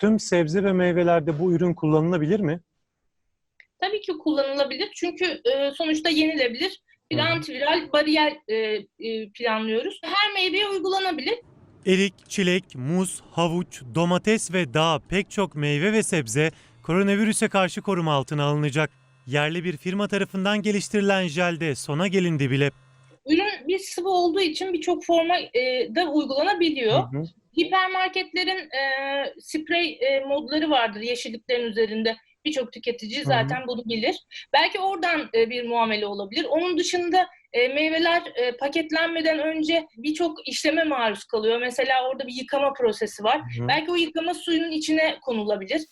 tüm sebze ve meyvelerde bu ürün kullanılabilir mi? Tabii ki kullanılabilir çünkü e, sonuçta yenilebilir. Bir Hı antiviral bariyer e, e, planlıyoruz. Her meyveye uygulanabilir. Erik, çilek, muz, havuç, domates ve daha pek çok meyve ve sebze koronavirüse karşı koruma altına alınacak. Yerli bir firma tarafından geliştirilen jelde sona gelindi bile. Ürün bir sıvı olduğu için birçok forma e, da uygulanabiliyor. Hı hı. Hipermarketlerin e, sprey e, modları vardır yeşilliklerin üzerinde. Birçok tüketici zaten bunu bilir. Belki oradan e, bir muamele olabilir. Onun dışında e, meyveler e, paketlenmeden önce birçok işleme maruz kalıyor. Mesela orada bir yıkama prosesi var. Hı. Belki o yıkama suyunun içine konulabilir.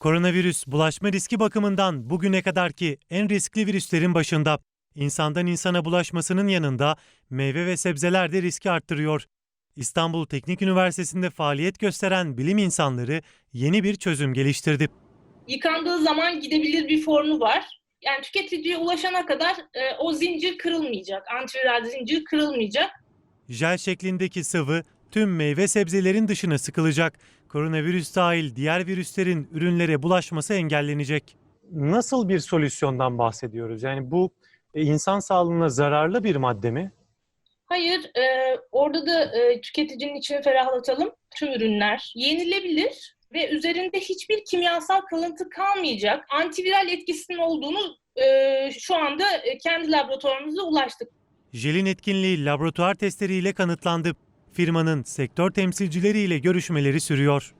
Koronavirüs bulaşma riski bakımından bugüne kadarki en riskli virüslerin başında. İnsandan insana bulaşmasının yanında meyve ve sebzeler de riski arttırıyor. İstanbul Teknik Üniversitesi'nde faaliyet gösteren bilim insanları yeni bir çözüm geliştirdi. Yıkandığı zaman gidebilir bir formu var. Yani tüketiciye ulaşana kadar e, o zincir kırılmayacak. Antiviral zincir kırılmayacak. Jel şeklindeki sıvı tüm meyve sebzelerin dışına sıkılacak. Koronavirüs dahil diğer virüslerin ürünlere bulaşması engellenecek. Nasıl bir solüsyondan bahsediyoruz? Yani bu e, insan sağlığına zararlı bir madde mi? Hayır, e, orada da e, tüketicinin içini ferahlatalım. Tüm ürünler yenilebilir ve üzerinde hiçbir kimyasal kalıntı kalmayacak. Antiviral etkisinin olduğunu e, şu anda e, kendi laboratuvarımıza ulaştık. Jelin etkinliği laboratuvar testleriyle kanıtlandı. Firmanın sektör temsilcileriyle görüşmeleri sürüyor.